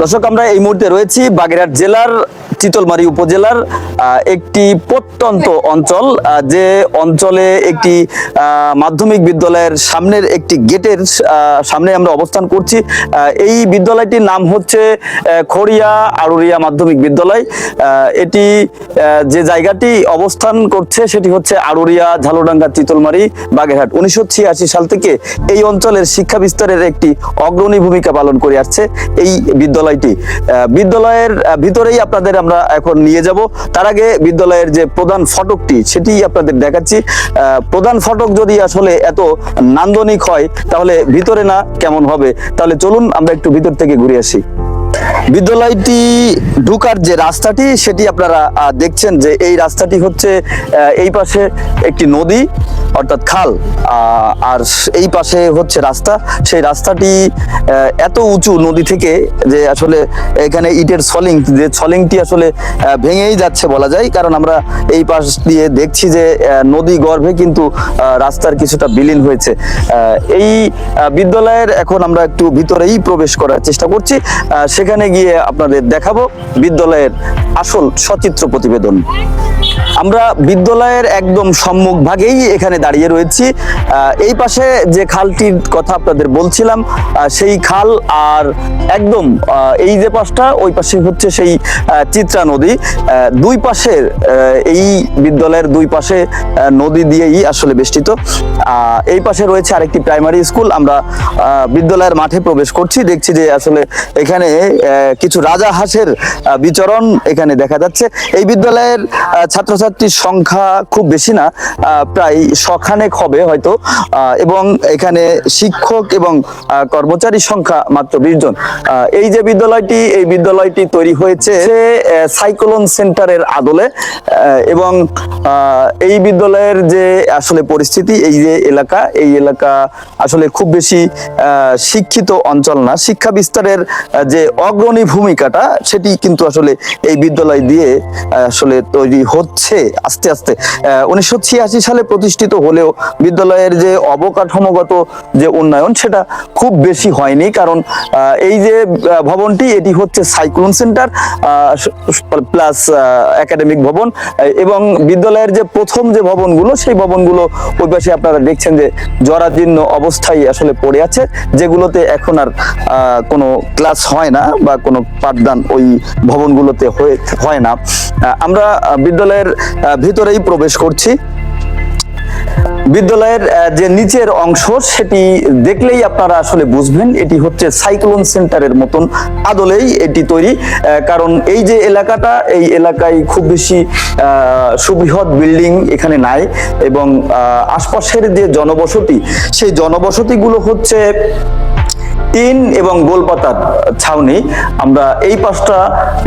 দর্শক আমরা এই মুহূর্তে রয়েছি বাগেরহাট জেলার চিতলমারি উপজেলার একটি প্রত্যন্ত অঞ্চল যে অঞ্চলে একটি মাধ্যমিক বিদ্যালয়ের সামনের একটি গেটের সামনে আমরা অবস্থান করছি। এই বিদ্যালয়টির নাম হচ্ছে খড়িয়া আড়ুরিয়া মাধ্যমিক বিদ্যালয়। এটি যে জায়গাটি অবস্থান করছে সেটি হচ্ছে আড়ুরিয়া, ঝালুডাঙ্গা, চিতলমারি, বাগেরহাট। উনিশশো ছিয়াশি সাল থেকে এই অঞ্চলের শিক্ষা বিস্তারের একটি অগ্রণী ভূমিকা পালন করে আসছে এই বিদ্যালয়টি। বিদ্যালয়ের ভিতরেই আপনাদের আমরা এখন নিয়ে যাব। তার আগে বিদ্যালয়ের যে প্রধান ফটকটি, সেটি আপনাদের দেখাচ্ছি। প্রধান ফটক যদি আসলে এত নান্দনিক হয়, তাহলে ভিতরে না কেমন হবে? তাহলে চলুন আমরা একটু ভিতর থেকে ঘুরে আসি। বিদ্যালয়টি ঢুকার যে রাস্তাটি সেটি আপনারা দেখছেন যে এই রাস্তাটি হচ্ছে এই পাশে একটি নদী অর্থাৎ খাল আর এই পাশে হচ্ছে রাস্তা। সেই রাস্তাটি এত উঁচু নদী থেকে যে আসলে এখানে ইটের সলিং যে সলিংটি আসলে ভেঙেই যাচ্ছে বলা যায়। কারণ আমরা এই পাশ দিয়ে দেখছি যে নদী গর্ভে কিন্তু রাস্তার কিছুটা বিলীন হয়েছে। এই বিদ্যালয়ের এখন আমরা একটু ভিতরেই প্রবেশ করার চেষ্টা করছি। আহ, সেখানে গিয়ে আপনাদের দেখাবো বিদ্যালয়ের আসল সচিত্র প্রতিবেদন। আমরা বিদ্যালয়ের একদম সম্মুখ ভাগেই এখানে দাঁড়িয়ে রয়েছি। এই পাশে যে খালটির কথা আপনাদের বলছিলাম সেই খাল আর একদম এই যে পাশটা ওই পাশে হচ্ছে সেই চিত্রা নদী। দুই পাশের এই বিদ্যালয়ের দুই পাশে নদী দিয়েই আসলে বেষ্টিত। এই পাশে রয়েছে আরেকটি প্রাইমারি স্কুল। আমরা বিদ্যালয়ের মাঠে প্রবেশ করছি। দেখছি যে আসলে এখানে কিছু রাজা হাঁসের বিচরণ এখানে দেখা যাচ্ছে। এই বিদ্যালয়ের আহ, ছাত্রছাত্রীর সংখ্যা খুব বেশি না প্রায় শখানেক হবে হয়তো এবং এখানে শিক্ষক এবং আহ, কর্মচারীর সংখ্যা মাত্র বিশ জন। এই যে বিদ্যালয়টি এই বিদ্যালয়টি তৈরি হয়েছে সাইক্লোন সেন্টারের আদলে এবং এই বিদ্যালয়ের যে আসলে পরিস্থিতি এই যে এলাকা এই এলাকা আসলে খুব বেশি শিক্ষিত অঞ্চল না। শিক্ষা বিস্তারের যে অগ্রণী ভূমিকাটা সেটি কিন্তু আসলে এই বিদ্যালয় দিয়ে আসলে তৈরি হচ্ছে। আস্তে আস্তে। উনিশশো ছিয়াশি সালে প্রতিষ্ঠিত হলেও বিদ্যালয়ের যে অবকাঠামোগত যে উন্নয়ন সেটা খুব বেশি হয়নি কারণ এই যে ভবনটি এটি হচ্ছে সাইক্লোন সেন্টার প্লাস একাডেমিক ভবন এবং বিদ্যালয়ের যে প্রথম যে ভবনগুলো সেই ভবনগুলো ওই পাশে আপনারা দেখছেন যে জরাজীর্ণ অবস্থায় আসলে পড়ে আছে, যেগুলোতে এখন আর কোনো ক্লাস হয় না বা কোনো পাঠদান ওই ভবনগুলোতে হয়ে, হয় না। আমরা বিদ্যালয়ের ভিতরেই প্রবেশ করছি। বিদ্যালয়ের যে নিচের অংশ, সেটি দেখলেই আপনারা আসলে বুঝবেন, এটি হচ্ছে সাইক্লোন সেন্টারের মতন আদলেই এটি তৈরি। কারণ এই যে এলাকাটা, এই এলাকায় খুব বেশি সুবৃহৎ বিল্ডিং এখানে নাই এবং আশপাশের যে জনবসতি, সেই জনবসতিগুলো হচ্ছে টিন এবং গোলপাতার ছাউনি। আমরা এই পাশটা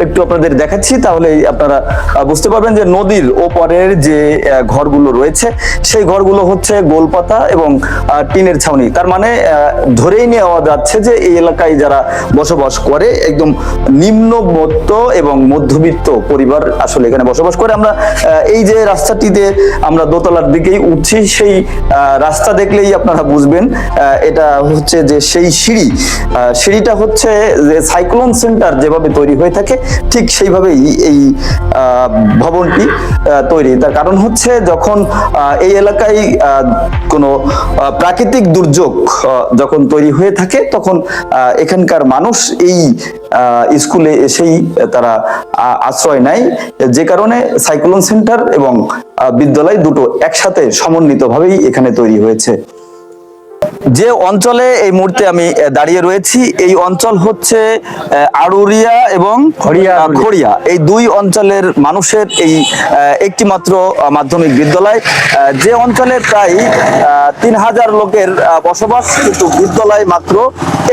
একটু আপনাদের দেখাচ্ছি তাহলে আপনারা বুঝতে পারবেন যে নদীর ওপরের যে ঘরগুলো রয়েছে, সেই ঘরগুলো হচ্ছে গোলপাতা এবং টিনের ছাউনি। তার মানে ধরেই নেওয়া যাচ্ছে যে এই এলাকায় যারা বসবাস করে, একদম নিম্নমত্ত এবং মধ্যবিত্ত পরিবার আসলে এখানে বসবাস করে। আমরা এই যে রাস্তাটিতে আমরা দোতলার দিকেই উঠছি, সেই রাস্তা দেখলেই আপনারা বুঝবেন এটা হচ্ছে যে সেই সিঁড়ি সিঁড়িটা হচ্ছে যে সাইক্লোন সেন্টার যেভাবে তৈরি হয়ে থাকে, ঠিক সেইভাবেই এই ভবনটি তৈরি। তার কারণ হচ্ছে যখন এই এলাকায় কোনো প্রাকৃতিক দুর্যোগ যখন তৈরি হয়ে থাকে, তখন এখানকার মানুষ এই স্কুলে এসেই তারা আশ্রয় নেয়। যে কারণে সাইক্লোন সেন্টার এবং বিদ্যালয় দুটো একসাথে সমন্বিতভাবেই এখানে তৈরি হয়েছে। যে অঞ্চলে এই মুহূর্তে আমি দাঁড়িয়ে রয়েছি এই অঞ্চল হচ্ছে আড়ুরিয়া এবং খড়িয়া, এই দুই অঞ্চলের মানুষের এই একটি মাত্র মাধ্যমিক বিদ্যালয়। যে অঞ্চলে প্রায় তিন হাজার লোকের বসবাস কিন্তু বিদ্যালয় মাত্র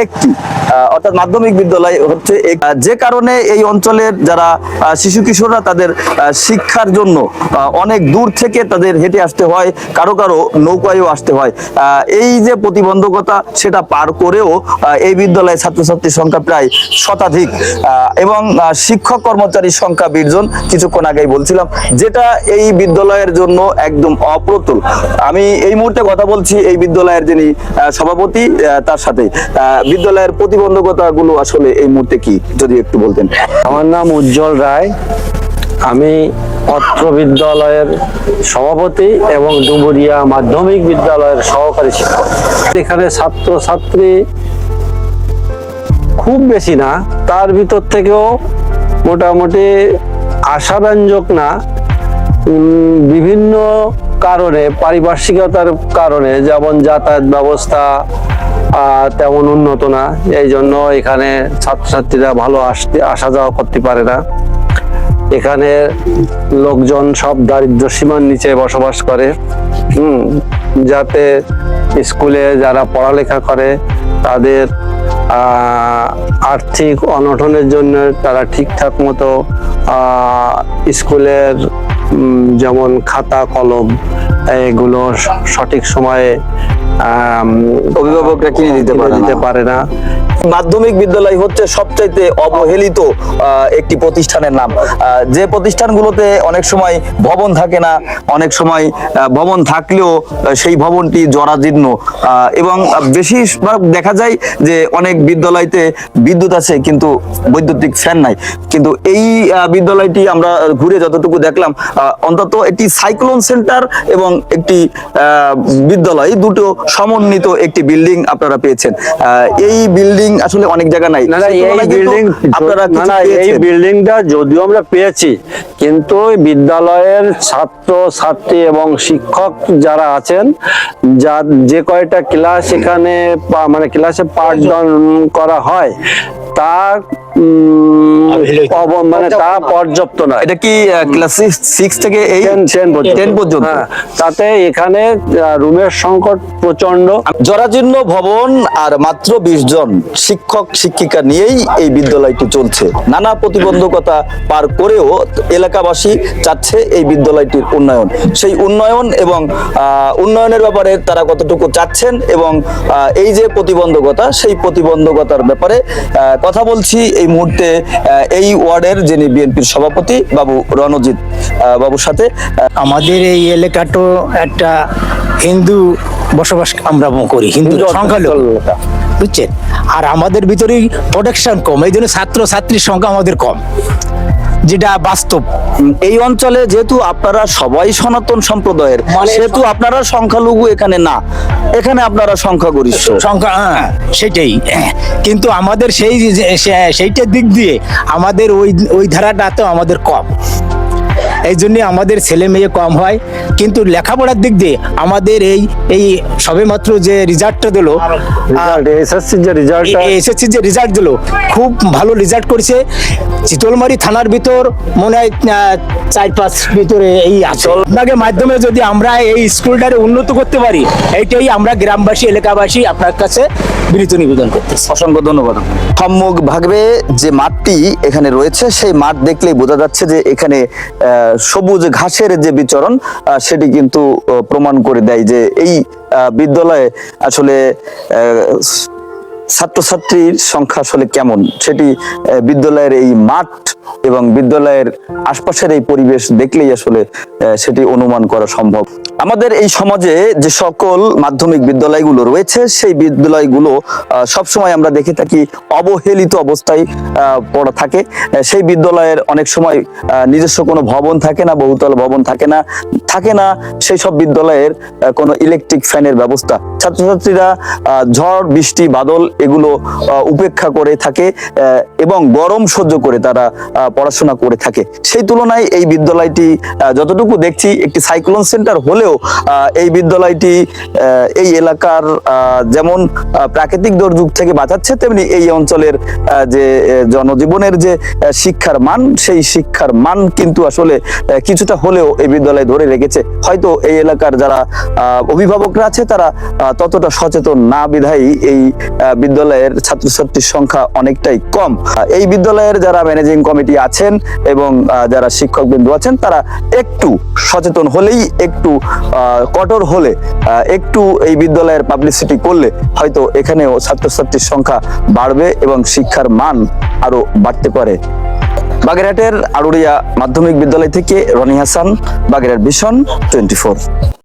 একটি। অর্থাৎ মাধ্যমিক বিদ্যালয় হচ্ছে যে কারণে এই অঞ্চলের যারা শিশু কিশোররা তাদের শিক্ষার জন্য অনেক দূর থেকে তাদের হেঁটে আসতে হয় কারও কারও নৌকায়ও আসতে হয়। আহ, এই যে প্রতি প্রতিবন্ধকতা সেটা পার করেও এই বিদ্যালয়ে ছাত্রছাত্রীর সংখ্যা প্রায় শতাধিক। এবং শিক্ষক কর্মচারীর সংখ্যা বিশ জন কিছুক্ষণ আগেই বলছিলাম, যেটা এই বিদ্যালয়ের জন্য একদম অপ্রতুল। আমি এই মুহূর্তে কথা বলছি এই বিদ্যালয়ের যিনি সভাপতি তার সাথে। বিদ্যালয়ের প্রতিবন্ধকতা গুলো আসলে এই মুহূর্তে কি, যদি একটু বলতেন। আমার নাম উজ্জ্বল রায়। আমি অত্র বিদ্যালয়ের সভাপতি এবং ডুবুরিয়া মাধ্যমিক বিদ্যালয়ের সহকারী শিক্ষক। এখানে ছাত্র ছাত্রী খুব বেশি না, তার ভিতর থেকেও মোটামুটি আশাব্যঞ্জক না বিভিন্ন কারণে, পারিপার্শ্বিকতার কারণে, যেমন যাতায়াত ব্যবস্থা তেমন উন্নত না, এই জন্য এখানে ছাত্রছাত্রীরা ভালো আসতে, আসা যাওয়া করতে পারে না। এখানে লোকজন সব দারিদ্র সীমার নিচে বসবাস করে। হুম, যাতে স্কুলে যারা পড়ালেখা করে, তাদের আর্থিক অনটনের জন্য তারা ঠিকঠাক মতো স্কুলের যেমন খাতা, কলম, এগুলো সঠিক সময়ে অভিভাবকরা কিনে দিতে পারে দিতে পারে না। মাধ্যমিক বিদ্যালয় হচ্ছে সবচাইতে অবহেলিত একটি প্রতিষ্ঠানের নাম। যে প্রতিষ্ঠানগুলোতে অনেক সময় ভবন থাকে না অনেক সময় ভবন থাকলেও সেই ভবনটি জরাজীর্ণ। এবং বেশিরভাগ দেখা যায় যে অনেক বিদ্যালয়তে বিদ্যুৎ আছে কিন্তু বৈদ্যুতিক ফ্যান নাই। কিন্তু এই বিদ্যালয়টি আমরা ঘুরে যতটুকু দেখলাম আহ, অন্তত একটি সাইক্লোন সেন্টার এবং একটি আহ, বিদ্যালয় দুটো সমন্বিত একটি বিল্ডিং আপনারা পেয়েছেন। আহ, এই বিল্ডিং আসলে অনেক জায়গা নাই। না না এই বিল্ডিং আপনারা না না এই। বিল্ডিংটা যদিও আমরা পেয়েছি কিন্তু বিদ্যালয়ের ছাত্র ছাত্রী এবং শিক্ষক যারা আছেন যা যে কয়টা ক্লাস এখানে পা- মানে ক্লাসে পাঠদান করা হয় তা মানে তা পর্যাপ্ত নয় এটা কি ক্লাস সিক্স থেকে এই টেন টেন পর্যন্ত। টেন পর্যন্ত। হ্যাঁ, তাতে এখানে রুমের সংকট প্রচণ্ড জরাজীর্ণ ভবন আর মাত্র বিশ জন শিক্ষক, শিক্ষিকা নিয়েই এই বিদ্যালয়টি চলছে। নানা প্রতিবন্ধকতা পার করেও এলাকাবাসী চাচ্ছে এই বিদ্যালয়টির উন্নয়ন। সেই উন্নয়ন এবং উন্নয়নের ব্যাপারে তারা কতটুকু চাচ্ছেন এবং এই যে প্রতিবন্ধকতা, সেই প্রতিবন্ধকতার ব্যাপারে কথা বলছি এই মুহূর্তে এই ওয়ার্ডের যিনি বিএনপির সভাপতি বাবু রণজিৎ বাবুর সাথে। আমাদের এই এলাকাটো একটা হিন্দু বসবাস আমরা করি হিন্দু সংখ্যালঘু। বুঝছেন? আর আমাদের ভিতরে প্রোটেকশন কম এই জন্য ছাত্র ছাত্রীর সংখ্যা আমাদের কম যেটা বাস্তব। এই অঞ্চলে যেহেতু আপনারা সবাই সনাতন সম্প্রদায়ের মানে- সেহেতু আপনারা সংখ্যালঘু এখানে না এখানে আপনারা সংখ্যাগরিষ্ঠ। সংখ্যা হ্যাঁ সেটাই কিন্তু আমাদের সেই সেইটার দিক দিয়ে আমাদের ওই ওই ধারাটা তো আমাদের কম। এই জন্য আমাদের ছেলে মেয়ে কম হয়। কিন্তু লেখাপড়ার দিক দিয়ে আমাদের এই এই সবেমাত্র যে রেজাল্টটা দিলো এসএসসি যে রেজাল্টটা এসএসসি যে রেজাল্ট দিলো খুব ভালো রেজাল্ট করেছে। চিতলমারি থানার ভিতর মনে হয় চার পাঁচ ভিতরে এই আছে। আপনাকে মাধ্যমে যদি আমরা এই স্কুলটারে উন্নত করতে পারি এইটাই আমরা গ্রামবাসী এলাকাবাসী আপনার কাছে বিনীত নিবেদন করতেছি। অসংখ্য ধন্যবাদ সম্মুখ ভাগবে যে মাঠটি এখানে রয়েছে সেই মাঠ দেখলেই বোঝা যাচ্ছে যে এখানে আহ, সবুজ ঘাসের যে বিচরণ সেটি কিন্তু প্রমাণ করে দেয় যে এই বিদ্যালয়ে আসলে ছাত্রছাত্রীর সংখ্যা আসলে কেমন? সেটি বিদ্যালয়ের এই মাঠ এবং বিদ্যালয়ের আশপাশের এই পরিবেশ দেখলেই আসলে সেটি অনুমান করা সম্ভব। আমাদের এই সমাজে যে সকল মাধ্যমিক বিদ্যালয়গুলো রয়েছে, সেই বিদ্যালয়গুলো সবসময় আমরা দেখে থাকি অবহেলিত অবস্থায় পড়া থাকে। সেই বিদ্যালয়ের অনেক সময় নিজস্ব কোনো ভবন থাকে না, বহুতল ভবন থাকে না থাকে না সেই সব বিদ্যালয়ের কোনো ইলেকট্রিক ফ্যানের ব্যবস্থা। ছাত্রছাত্রীরা ঝড়, বৃষ্টি, বাদল এগুলো উপেক্ষা করে থাকে এবং গরম সহ্য করে তারা পড়াশোনা করে থাকে। সেই তুলনায় এই বিদ্যালয়টি যতটুকু দেখছি, একটি সাইক্লোন সেন্টার হলেও এই বিদ্যালয়টি এই এলাকার যেমন প্রাকৃতিক দুর্যোগ থেকে বাঁচাচ্ছে, তেমনি এই অঞ্চলের যে জনজীবনের যে শিক্ষার মান, সেই শিক্ষার মান কিন্তু আসলে কিছুটা হলেও এই বিদ্যালয় ধরে রেখেছে। হয়তো এই এলাকার যারা অভিভাবকরা আছে, তারা ততটা সচেতন না বিধায়ী এই বিদ্যালয়ের ছাত্রছাত্রীর সংখ্যা অনেকটাই কম। এই বিদ্যালয়ের যারা ম্যানেজিং কমিটি আছেন এবং যারা শিক্ষক বিন্দু আছেন, তারা একটু সচেতন হলেই, একটু কঠোর হলে একটু এই বিদ্যালয়ের পাবলিসিটি করলে হয়তো এখানেও ছাত্রছাত্রীর সংখ্যা বাড়বে এবং শিক্ষার মান আরও বাড়তে পারে। বাগেরহাটের আড়ুরিয়া মাধ্যমিক বিদ্যালয় থেকে রনি হাসান, বাগেরহাট ভিশন টোয়েন্টি